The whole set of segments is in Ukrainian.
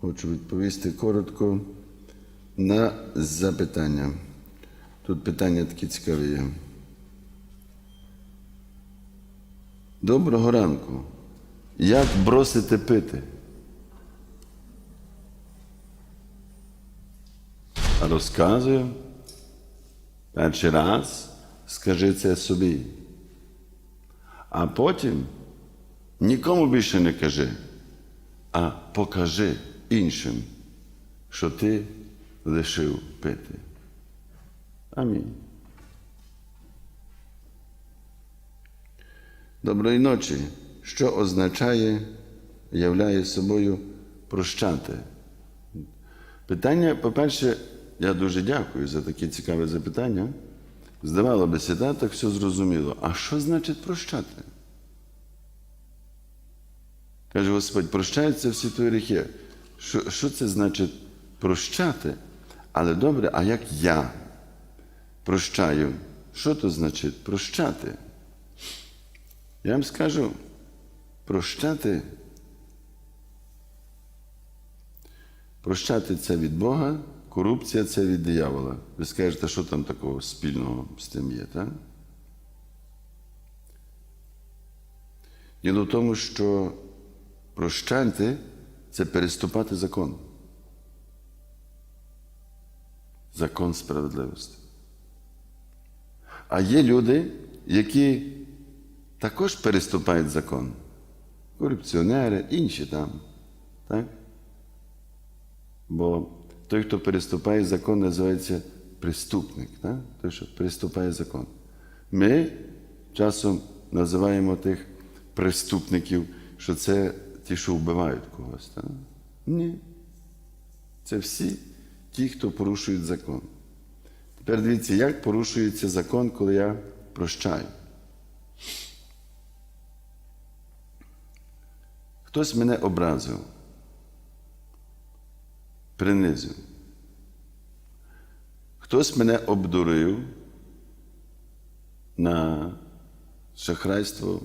Хочу відповісти коротко на запитання. Тут питання такі цікаві є. Доброго ранку. Як бросити пити? Розказую. Перший раз скажи це собі. А потім нікому більше не кажи, а покажи іншим, що ти лишив пити. Амінь. Доброї ночі. Що означає, являє собою прощати? Питання, по-перше, я дуже дякую за таке цікаве запитання. Здавало би да, так все зрозуміло. А що значить прощати? Каже Господь, прощаються всі твої гріхи. Що, що це значить прощати? Але добре, а як я прощаю? Що то значить прощати? Я вам скажу, прощати. Прощати це від Бога, корупція це від диявола. Ви скажете, що там такого спільного з тим є, так? Діло в тому, що прощати це переступати закон. Закон справедливості. А є люди, які також переступають закон. Корупціонери, інші там. Так? Бо той, хто переступає закон, називається преступник. Так? Той, що переступає закон. Ми часом називаємо тих преступників, що це ті, що вбивають когось. Так? Ні. Це всі ті, хто порушують закон. Тепер дивіться, як порушується закон, коли я прощаю. Хтось мене образив, принизив. Хтось мене обдурив на шахрайство,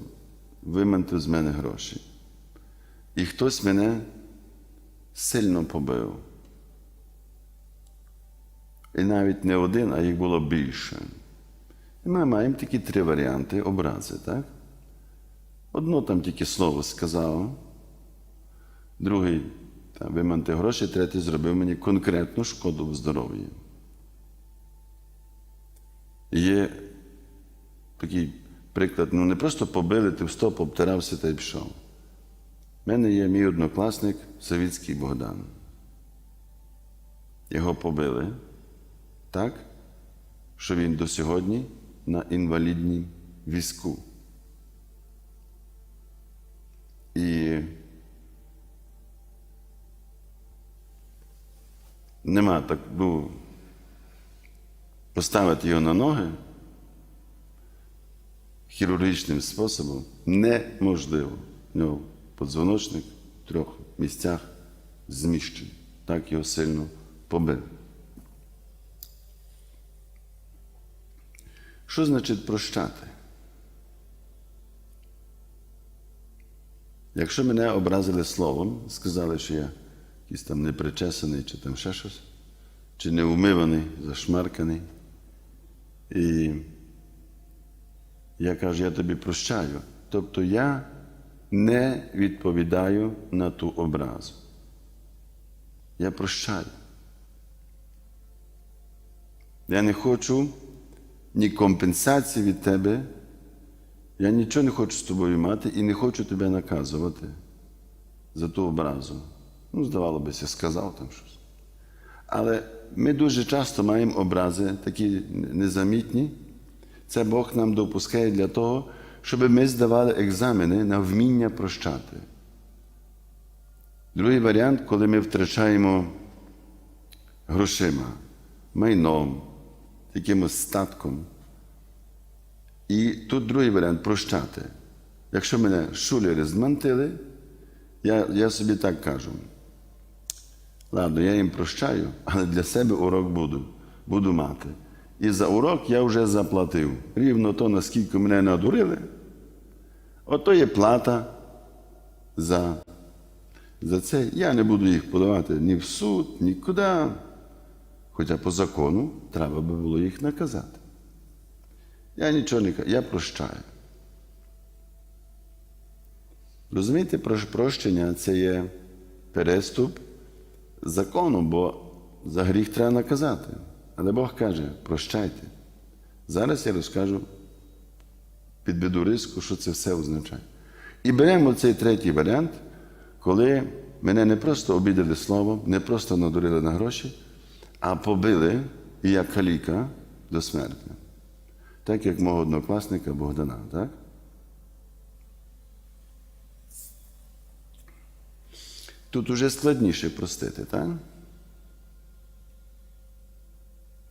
вимантив з мене гроші. І хтось мене сильно побив. І навіть не один, а їх було більше. І ми маємо такі три варіанти образи, так? Одно там тільки слово сказав, другий там, виманти гроші, третій зробив мені конкретну шкоду в здоров'ї. Є такий приклад, ну не просто побили, ти в стоп обтирався та й пішов. У мене є мій однокласник Савіцький Богдан. Його побили так, що він до сьогодні на інвалідній візку. І нема так, ну, поставити його на ноги хірургічним способом неможливо. Нього подзвоночник в трьох місцях зміщений. Так його сильно побили. Що значить прощати? Якщо мене образили словом, сказали, що я якийсь там непричесаний, чи там ще щось, чи неумиваний, зашмарканий, і я кажу, я тобі прощаю. Тобто я не відповідаю на ту образу. Я прощаю. Я не хочу ні компенсації від тебе. Я нічого не хочу з тобою мати і не хочу тебе наказувати за ту образу. Ну, здавалося б, я сказав там щось. Але ми дуже часто маємо образи, такі незамітні. Це Бог нам допускає для того, щоб ми здавали екзамени на вміння прощати. Другий варіант, коли ми втрачаємо грошима, майном, якимось статком. І тут другий варіант прощати. Якщо мене шулери змантили, я, я собі так кажу. Ладно, я їм прощаю, але для себе урок буду, буду мати. І за урок я вже заплатив. Рівно то, наскільки мене надурили, ото є плата за за це, я не буду їх подавати ні в суд, нікуди. Хоча по закону треба би було їх наказати. Я нічого не кажу, я прощаю. Розумієте, прощення це є переступ закону, бо за гріх треба наказати. Але Бог каже, прощайте. Зараз я розкажу під біду риску, що це все означає. І беремо цей третій варіант, коли мене не просто обідали словом, не просто надурили на гроші, а побили і як каліка до смерті. Так як мого однокласника Богдана, так? Тут уже складніше простити, так?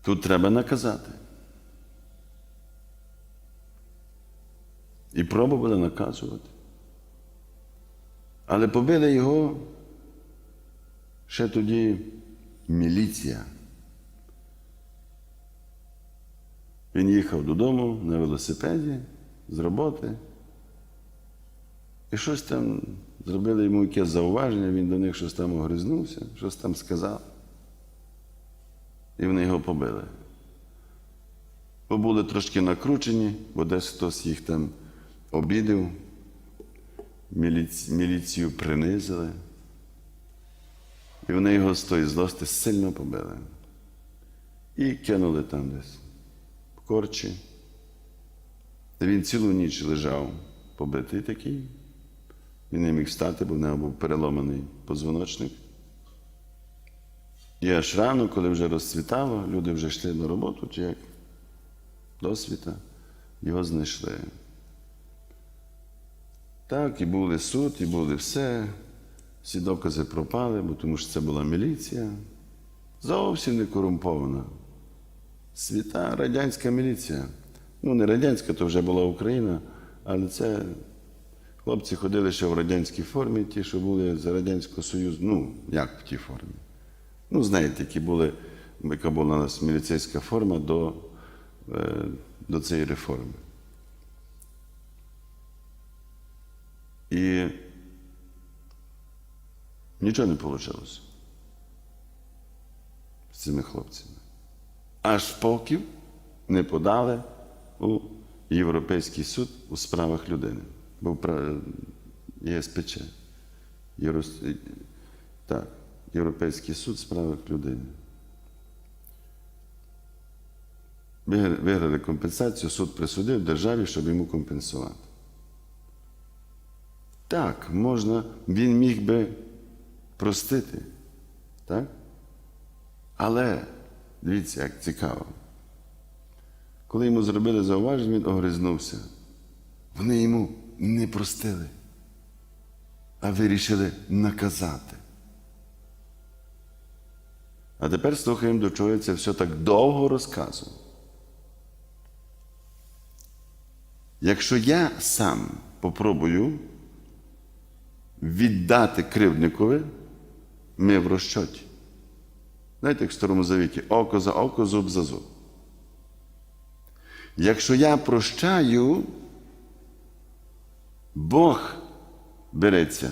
Тут треба наказати. І пробували наказувати. Але побили його ще тоді міліція. Він їхав додому на велосипеді з роботи. І щось там зробили йому якесь зауваження, він до них щось там огризнувся, щось там сказав. І вони його побили. Бо були трошки накручені, бо десь хтось їх там обідав, міліці, міліцію принизили. І вони його з тої злости сильно побили. І кинули там десь в корчі. Та він цілу ніч лежав побитий такий. Він не міг встати, бо в нього був переломаний позвоночник. І аж рано, коли вже розцвітало, люди вже йшли на роботу, чи як до світа, його знайшли. Так, і були суд, і були все. Всі докази пропали, бо тому що це була міліція. Зовсім не корумпована. Світа радянська міліція. Ну, не радянська, то вже була Україна, але це хлопці ходили ще в радянській формі, ті, що були за Радянського Союзу. Ну, як в тій формі. Ну, знаєте, які були, яка була у нас міліцейська форма до, е, до цієї реформи. І нічого не вийшло з цими хлопцями. Аж поки не подали у Європейський суд у справах людини. Був ЄСПЧ. Єврос... Так, Європейський суд у справах людини. Виграли компенсацію, суд присудив державі, щоб йому компенсувати. Так, можна, він міг би простити. Так? Але дивіться, як цікаво. Коли йому зробили зауваження, він огризнувся. Вони йому не простили, а вирішили наказати. А тепер слухаємо, до чого я це все так довго розказував. Якщо я сам попробую віддати кривдникові, ми в розчоті. Знаєте, як в Старому Завіті, око за око, зуб за зуб. Якщо я прощаю, Бог береться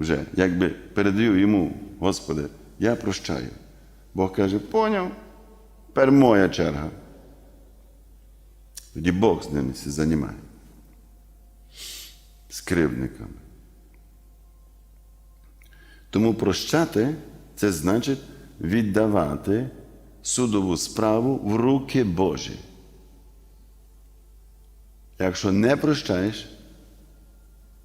вже, якби передаю йому, Господи, я прощаю. Бог каже, поняв, тепер моя черга. Тоді Бог з ними займає. З кривдниками. Тому прощати це значить віддавати судову справу в руки Божі. Якщо не прощаєш,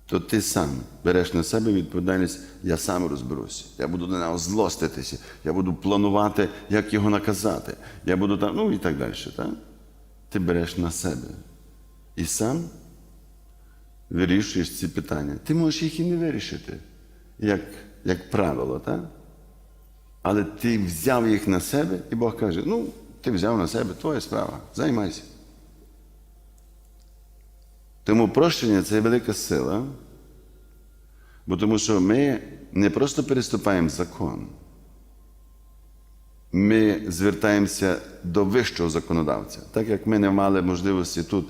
то ти сам береш на себе відповідальність, я сам розберуся. Я буду на нього злоститися, я буду планувати, як його наказати. Я буду там, ну і так далі. Так? Ти береш на себе. І сам вирішуєш ці питання. Ти можеш їх і не вирішити, як, як правило, так? Але ти взяв їх на себе, і Бог каже: ну, ти взяв на себе твоя справа, займайся. Тому прощення це велика сила, бо тому що ми не просто переступаємо закон, ми звертаємося до вищого законодавця. Так як ми не мали можливості тут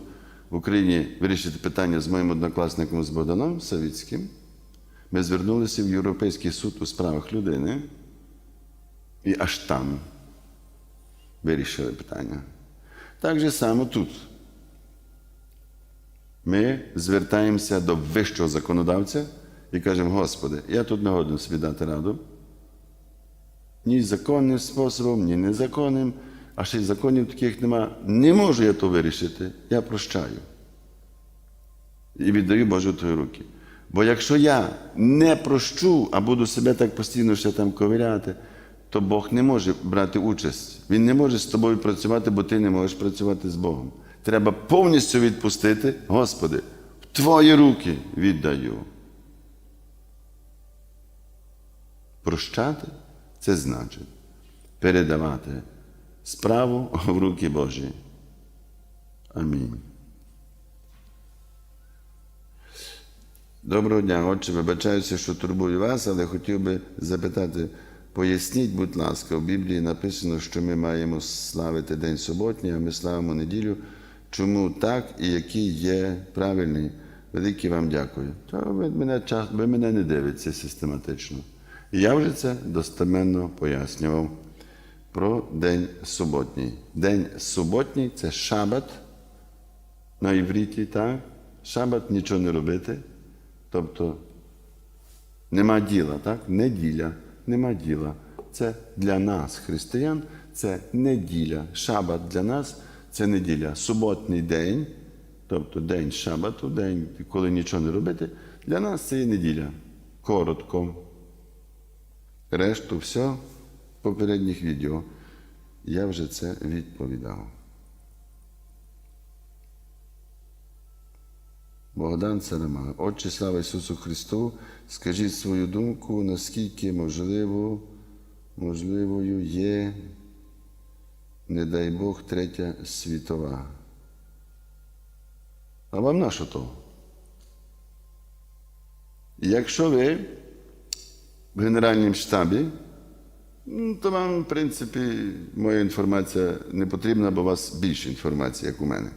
в Україні вирішити питання з моїм однокласником з Богданом Савіцьким, Ми звернулися в Європейський суд у справах людини і аж там вирішили питання. Так же само тут. Ми звертаємося до вищого законодавця і кажемо, Господи, я тут не годен собі дати раду. Ні законним способом, ні незаконним, а ще й законів таких нема. Не можу я то вирішити, я прощаю. І віддаю Божу твої руки. Бо якщо я не прощу, а буду себе так постійно ще там ковиряти, то Бог не може брати участь. Він не може з тобою працювати, бо ти не можеш працювати з Богом. Треба повністю відпустити, Господи, в Твої руки віддаю. Прощати це значить передавати справу в руки Божі. Амінь. Доброго дня, отче, вибачаюся, що турбую вас, але хотів би запитати, поясніть, будь ласка, в Біблії написано, що ми маємо славити День суботній, а ми славимо неділю. Чому так і який є правильний? Велике вам дякую. То ви мене, час- ви мене не дивитеся систематично. І я вже це достеменно пояснював про День суботній. День суботній це шабат на івріті, так? Шабат нічого не робити. Тобто нема діла, так? Неділя, нема діла. Це для нас, християн, це неділя. Шабат для нас це неділя. Суботній день, тобто день шабату, день, коли нічого не робити, для нас це є неділя. Коротко. Решту все в попередніх відео. Я вже це відповідав. Богдан Царама. Отче, слава Ісусу Христу, скажіть свою думку, наскільки можливо, можливою є, не дай Бог, третя світова. А вам на що то? Якщо ви в Генеральному штабі, ну, то вам, в принципі, моя інформація не потрібна, бо у вас більше інформації, як у мене.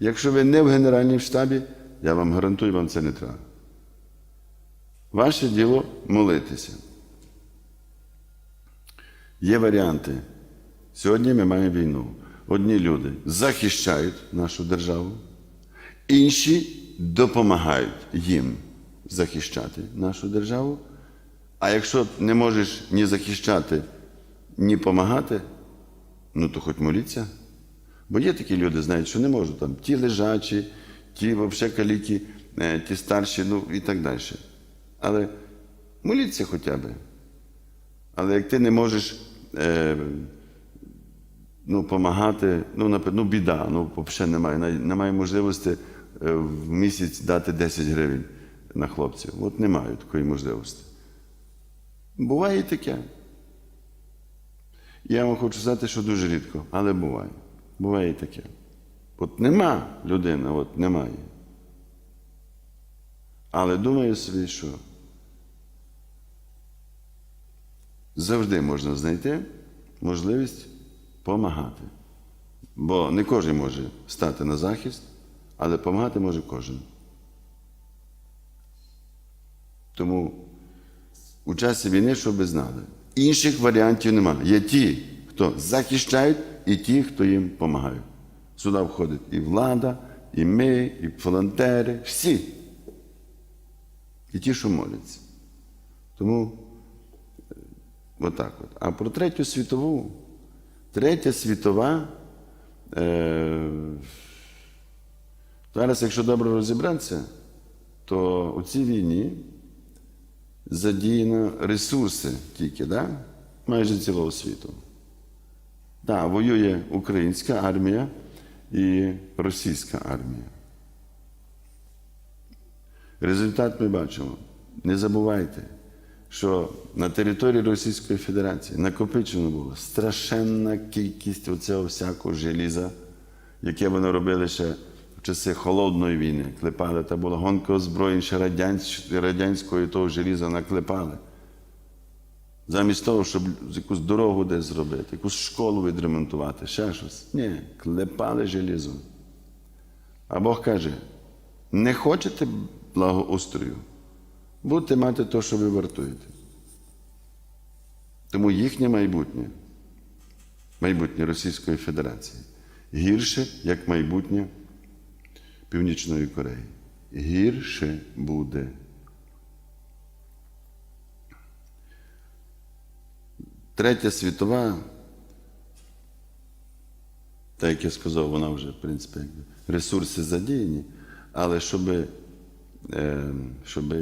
Якщо ви не в Генеральному штабі, я вам гарантую, вам це не треба. Ваше діло молитися. Є варіанти. Сьогодні ми маємо війну. Одні люди захищають нашу державу, інші допомагають їм захищати нашу державу. А якщо не можеш ні захищати, ні допомагати, ну то хоч моліться. Бо є такі люди, знають, що не можуть там ті лежачі, ті взагалі каліки, е, ті старші, ну і так далі. Але моліться хоча б. Але як ти не можеш е, ну, допомагати, ну, наприклад, ну, біда, ну, взагалі немає, немає можливості е, в місяць дати 10 гривень на хлопців. От немає такої можливості. Буває і таке. Я вам хочу сказати, що дуже рідко, але буває. Буває і таке. От нема людини, от немає. Але думаю собі, що завжди можна знайти можливість допомагати. Бо не кожен може стати на захист, але допомагати може кожен. Тому у часі війни, щоб ви знали, інших варіантів немає. Є ті, хто захищають, і ті, хто їм допомагають. Сюди входить і влада, і ми, і волонтери, всі. І ті, що моляться. Тому е, отак от. А про третю світову, третя світова. Е, зараз, якщо добре розібратися, то у цій війні задіяно ресурси тільки, да? майже цілого світу. Так, воює українська армія і російська армія. Результат ми бачимо. Не забувайте, що на території Російської Федерації накопичено було страшенна кількість оцього всякого желіза, яке вони робили ще в часи холодної війни. Клепали, та була гонка озброєнь ще радянсь- радянської того желіза наклепали. Замість того, щоб якусь дорогу десь зробити, якусь школу відремонтувати, ще щось. Ні, клепали желізом. А Бог каже: не хочете благоустрою? Будете мати те, що ви вартуєте. Тому їхнє майбутнє, майбутнє Російської Федерації, гірше, як майбутнє Північної Кореї. Гірше буде. Третя світова, так як я сказав, вона вже, в принципі, ресурси задіяні, але щоб, е, щоб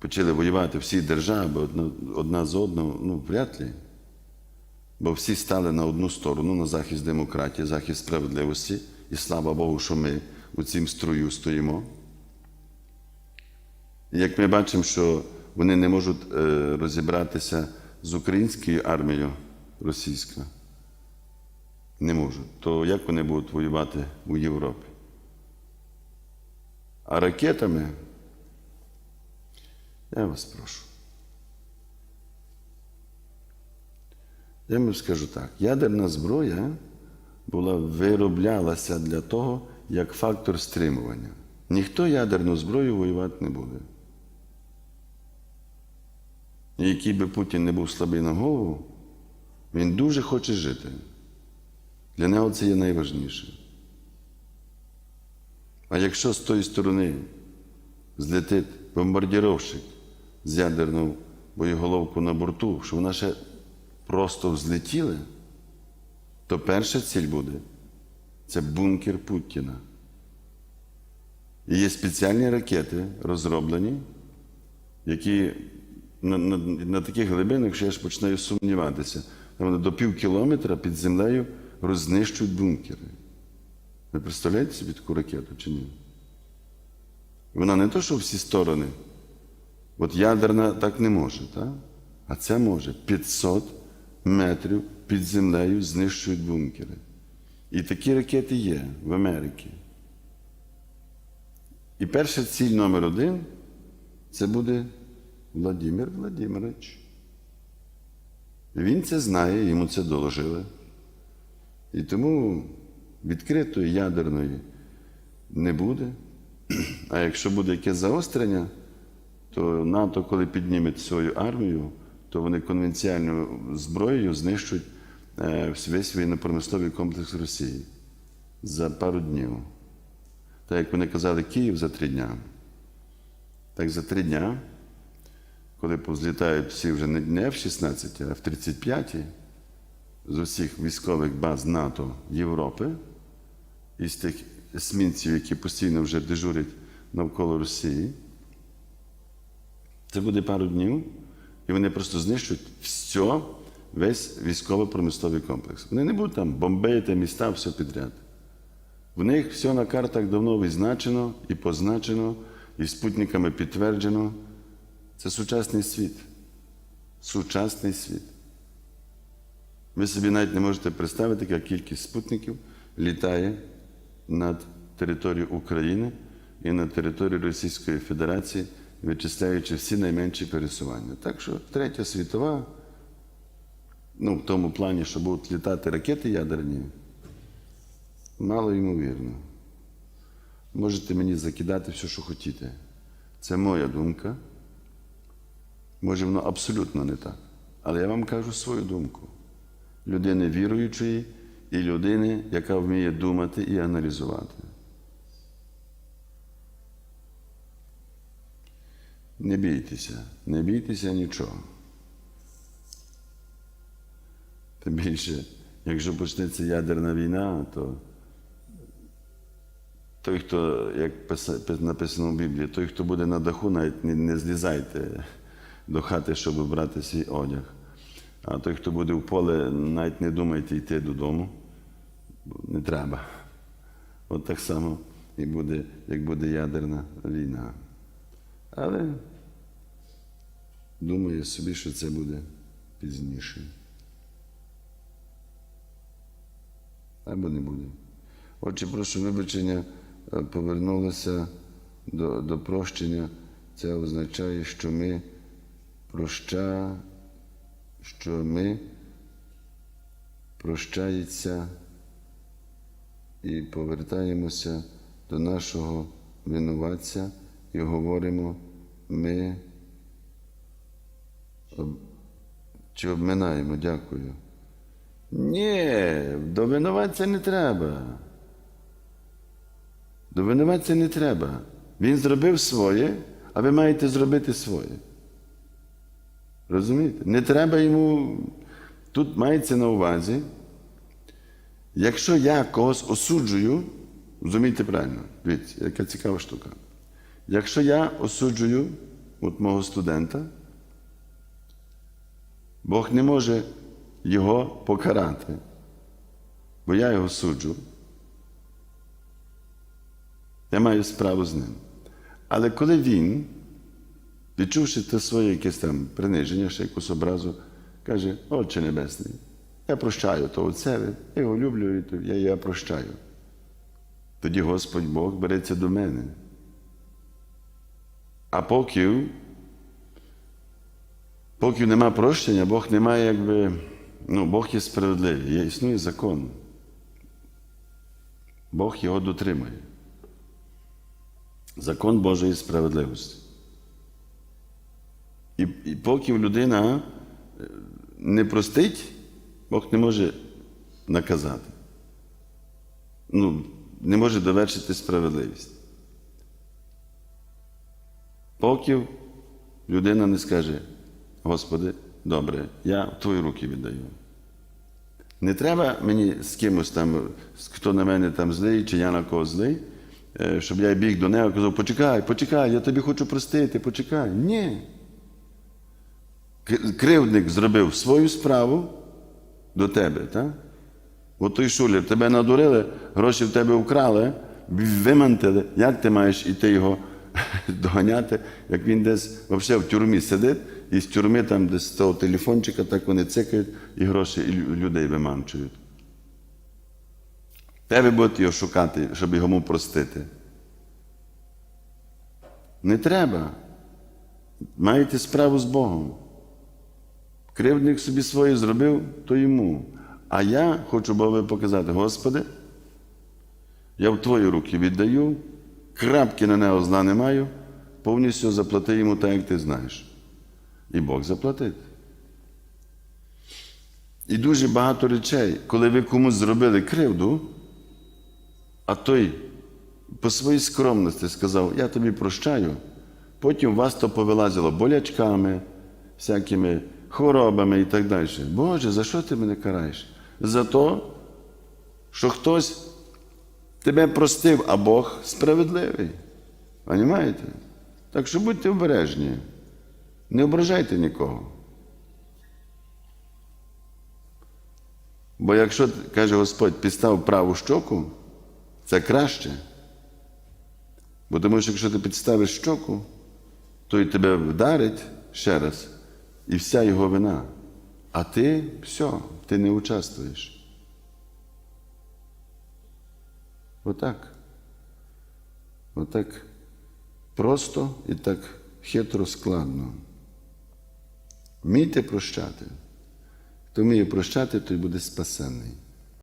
почали воювати всі держави одна, одна з одного, ну, вряд ли. Бо всі стали на одну сторону, на захист демократії, захист справедливості. І слава Богу, що ми у цім строю стоїмо. Як ми бачимо, що вони не можуть е, розібратися з українською армією російською, не можуть, то як вони будуть воювати у Європі? А ракетами, я вас прошу. Я вам скажу так: ядерна зброя була вироблялася для того, як фактор стримування. Ніхто ядерну зброю воювати не буде. І який би Путін не був слабий на голову, він дуже хоче жити. Для нього це є найважніше. А якщо з тої сторони злетить бомбардіровщик з ядерною боєголовку на борту, що вона ще просто взлетіла, то перша ціль буде це бункер Путіна. І є спеціальні ракети розроблені, які на, на, на таких глибинах, що я ж починаю сумніватися, вони до пів кілометра під землею рознищують бункери. Ви представляєте собі таку ракету чи ні? Вона не то, що всі сторони. От ядерна так не може, так? а це може 500 метрів під землею знищують бункери. І такі ракети є в Америці. І перша ціль номер один це буде Владимир Владимирович. Він це знає, йому це доложили. І тому відкритої ядерної не буде. А якщо буде якесь загострення, то НАТО, коли підніме свою армію, то вони конвенціальною зброєю знищують е, весь воєнно-промисловий комплекс Росії за пару днів. Так як вони казали, Київ за три дня. Так за три дня, коли позлітають всі вже не в 16, а в 35 з усіх військових баз НАТО Європи, із тих есмінців, які постійно вже дежурять навколо Росії, це буде пару днів, і вони просто знищують все, весь військово-промисловий комплекс. Вони не будуть там бомбити міста, все підряд. В них все на картах давно відзначено і позначено, і спутниками підтверджено. Це сучасний світ. Сучасний світ. Ви собі навіть не можете представити, яка кількість спутників літає над територією України і над територією Російської Федерації, вичисляючи всі найменші пересування. Так що третя світова, ну, в тому плані, що будуть літати ракети ядерні, мало ймовірно. Можете мені закидати все, що хотіте. Це моя думка. Може, воно абсолютно не так. Але я вам кажу свою думку. Людини віруючої і людини, яка вміє думати і аналізувати. Не бійтеся, не бійтеся нічого. Тим більше, якщо почнеться ядерна війна, то той, хто, як написано в Біблії, той, хто буде на даху, навіть не, не злізайте до хати, щоб брати свій одяг. А той, хто буде в поле, навіть не думайте йти додому. Не треба. От так само і буде, як буде ядерна війна. Але думаю собі, що це буде пізніше. Або не буде. Отже, прошу вибачення, е, повернулися до, до прощення. Це означає, що ми проща, що ми прощається і повертаємося до нашого винуватця і говоримо ми чи обминаємо, дякую. Ні, до винуватця не треба. До винуватця не треба. Він зробив своє, а ви маєте зробити своє. Розумієте? Не треба йому. Тут мається на увазі, якщо я когось осуджую, розумійте правильно, дивіться, яка цікава штука. Якщо я осуджую от мого студента, Бог не може його покарати, бо я його суджу. Я маю справу з ним. Але коли він, відчувши те своє якесь там приниження, ще якусь образу, каже, Отче Небесний, я прощаю того отцеві, я його люблю, і я, я прощаю. Тоді Господь Бог береться до мене. А поки, поки нема прощення, Бог не має якби, ну, Бог є справедливий, є, існує закон. Бог його дотримує. Закон Божої справедливості. І, і поки людина е, не простить, Бог не може наказати. Ну, не може довершити справедливість. Поки людина не скаже, Господи, добре, я в Твої руки віддаю. Не треба мені з кимось там, хто на мене там злий, чи я на когось злий, е, щоб я біг до нього і казав, почекай, почекай, я тобі хочу простити, почекай. Ні. Кривдник зробив свою справу до тебе, так? От той шулер, тебе надурили, гроші в тебе вкрали, вимантили. Як ти маєш іти його доганяти, як він десь взагалі в тюрмі сидить, і з тюрми там десь з того телефончика, так вони цикають і гроші і людей виманчують. Тебе будуть його шукати, щоб йому простити. Не треба. Маєте справу з Богом. Кривдник собі своє зробив, то йому. А я хочу Богу показати, Господи, я в Твої руки віддаю, крапки на нього зла не маю, повністю заплати йому так, як ти знаєш. І Бог заплатить. І дуже багато речей, коли ви комусь зробили кривду, а той по своїй скромності сказав, я тобі прощаю, потім вас то повилазило болячками, всякими хворобами і так далі. Боже, за що ти мене караєш? За те, що хтось тебе простив, а Бог справедливий. Понімаєте? Так що будьте обережні, не ображайте нікого. Бо якщо, каже Господь, підстав праву щоку, це краще. Бо тому що якщо ти підставиш щоку, то й тебе вдарить ще раз, і вся його вина. А ти все, ти не участвуєш. Отак. Отак просто і так хитро складно. Вмійте прощати. Хто вміє прощати, той буде спасений.